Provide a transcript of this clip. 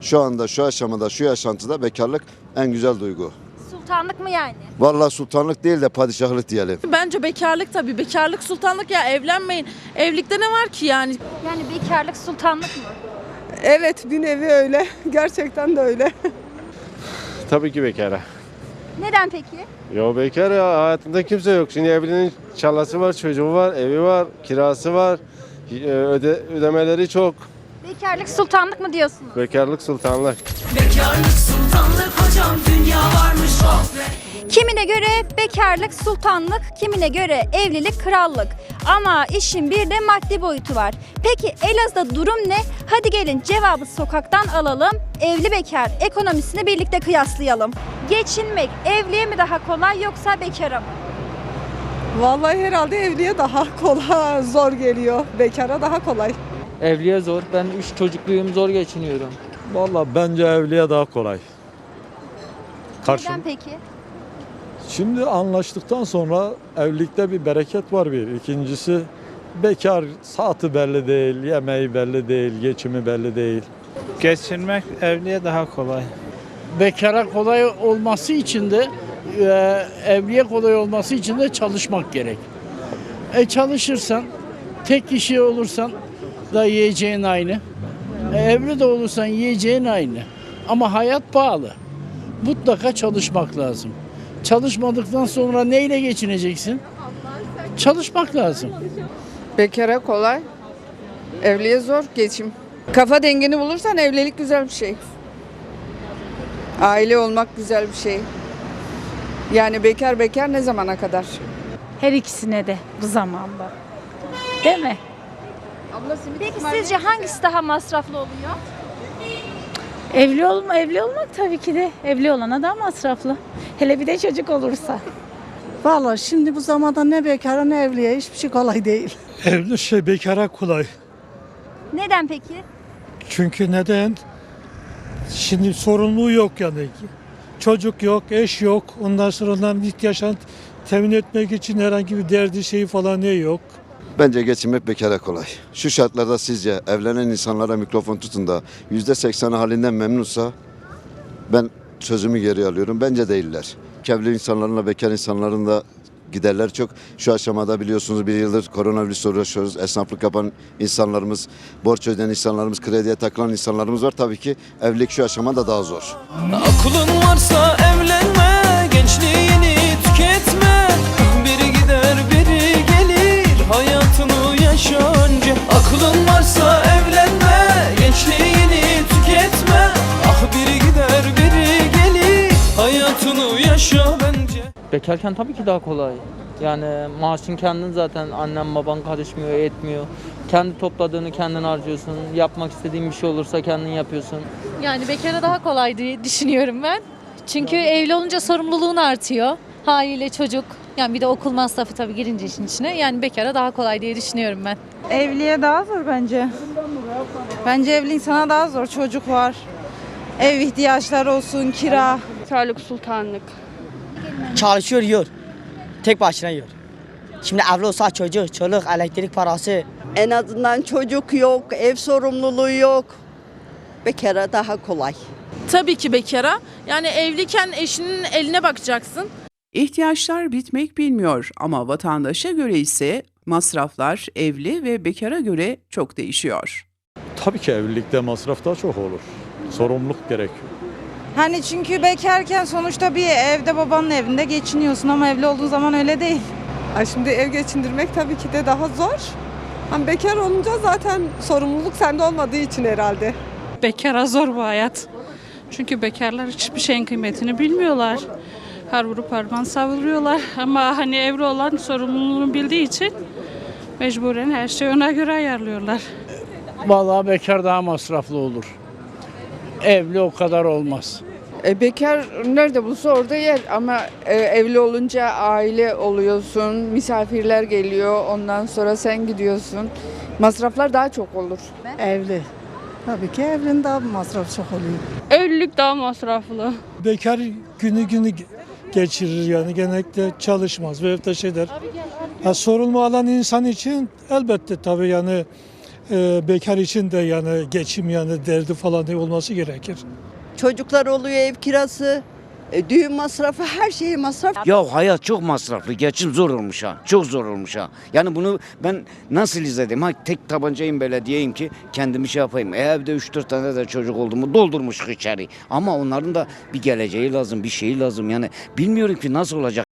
Şu anda şu aşamada şu yaşantıda bekarlık en güzel duygu. Sultanlık mı yani? Vallahi sultanlık değil de padişahlık diyelim. Bence bekarlık tabii. Bekarlık sultanlık ya evlenmeyin. Evlilikte ne var ki yani? Yani bekarlık sultanlık mı? Evet bir nevi öyle. Gerçekten de öyle. Tabii ki bekara. Neden peki? Yo bekar ya hayatında kimse yok. Şimdi evliliğin çalası var, çocuğu var, evi var, kirası var. e, Öde, ödemeleri çok. Bekarlık sultanlık mı diyorsunuz? Bekarlık sultanlık. Bekarlık sultanlık hocam dünya varmış oh be Kimine göre bekarlık sultanlık, kimine göre evlilik krallık. Ama işin bir de maddi boyutu var. Peki Elazığ'da durum ne? Hadi gelin cevabı sokaktan alalım. Evli bekar ekonomisini birlikte kıyaslayalım. Geçinmek evliye mi daha kolay yoksa bekara mı? Vallahi herhalde evliye daha kolay, zor geliyor. Bekara daha kolay. Evliye zor. Ben üç çocukluyum zor geçiniyorum. Valla bence evliye daha kolay. Karşı. Neden peki? Şimdi anlaştıktan sonra evlilikte bir bereket var bir. İkincisi bekar saati belli değil, yemeği belli değil, geçimi belli değil. Geçinmek evliye daha kolay. Bekara kolay olması için de e, evliye kolay olması için de çalışmak gerek. E çalışırsan, tek kişi olursan da yiyeceğin aynı. E, evli de olursan yiyeceğin aynı. Ama hayat pahalı. Mutlaka çalışmak lazım. Çalışmadıktan sonra neyle geçineceksin? Çalışmak lazım. Bekara kolay, evliye zor, geçim. Kafa dengeni bulursan evlilik güzel bir şey. Aile olmak güzel bir şey. Yani bekar bekar ne zamana kadar? Her ikisine de bu zamanda. Değil mi? Peki sizce hangisi daha masraflı oluyor? Evli olma, evli olmak tabii ki de evli olana daha masraflı. Hele bir de çocuk olursa. Vallahi şimdi bu zamanda ne bekara ne evliye hiçbir şey kolay değil. Evli şey bekara kolay. Neden peki? Çünkü neden? Şimdi sorumluluğu yok yani. Çocuk yok, eş yok. Ondan sonra onların ihtiyaçlarını temin etmek için herhangi bir derdi şeyi falan ne yok. Bence geçinmek bekara kolay. Şu şartlarda sizce evlenen insanlara mikrofon tutun da %80'i halinden memnunsa ben sözümü geri alıyorum. Bence değiller. Evli insanlarla bekar insanların da giderler çok. Şu aşamada biliyorsunuz bir yıldır koronavirüsle uğraşıyoruz. Esnaflık yapan insanlarımız, borç ödeyen insanlarımız, krediye takılan insanlarımız var. Tabii ki evlilik şu aşamada daha zor. Aklın varsa evlenme Gençliğini Bekarken tabii ki daha kolay. Yani maaşın kendin zaten annen baban karışmıyor etmiyor. Kendi topladığını kendin harcıyorsun. Yapmak istediğin bir şey olursa kendin yapıyorsun. Yani bekara daha kolay diye düşünüyorum ben. Çünkü evli olunca sorumluluğun artıyor. Haliyle çocuk. Yani bir de okul masrafı tabii girince işin içine. Yani bekara daha kolay diye düşünüyorum ben. Evliye daha zor bence. Bence evli insana daha zor. Çocuk var. Ev ihtiyaçları olsun, kira. Sağlık sultanlık. Çalışıyor yiyor. Tek başına yiyor. Şimdi evli olsa çocuk, çoluk, elektrik parası. En azından çocuk yok, ev sorumluluğu yok. Bekara daha kolay. Tabii ki bekara. Yani evliyken eşinin eline bakacaksın. İhtiyaçlar bitmek bilmiyor ama vatandaşa göre ise masraflar evli ve bekara göre çok değişiyor. Tabii ki evlilikte masraf daha çok olur. Sorumluluk gerekiyor. Hani çünkü bekarken sonuçta bir evde babanın evinde geçiniyorsun ama evli olduğun zaman öyle değil. şimdi ev geçindirmek tabii ki de daha zor. Hani bekar olunca zaten sorumluluk sende olmadığı için herhalde. Bekara zor bu hayat. Çünkü bekarlar hiçbir şeyin kıymetini bilmiyorlar. Her vurup parmağını savuruyorlar. Ama hani evli olan sorumluluğunu bildiği için mecburen her şeyi ona göre ayarlıyorlar. Vallahi bekar daha masraflı olur. Evli o kadar olmaz. E, bekar nerede bulsa orada yer ama e, evli olunca aile oluyorsun, misafirler geliyor, ondan sonra sen gidiyorsun. Masraflar daha çok olur. Evli. Tabii ki evlinin daha masraf çok oluyor. Evlilik daha masraflı. Bekar günü günü geçirir yani genellikle çalışmaz ve da şeyler. Ya sorumlu alan insan için elbette tabii yani e, bekar için de yani geçim yani derdi falan da olması gerekir. Çocuklar oluyor ev kirası, e, düğün masrafı her şeye masraf. Ya hayat çok masraflı. Geçim zor olmuş ha. Çok zor olmuş ha. Yani bunu ben nasıl izledim? Ha tek tabancayım böyle diyeyim ki kendimi şey yapayım. E, evde 3-4 tane de çocuk oldu mu doldurmuş içeri. Ama onların da bir geleceği lazım, bir şeyi lazım. Yani bilmiyorum ki nasıl olacak.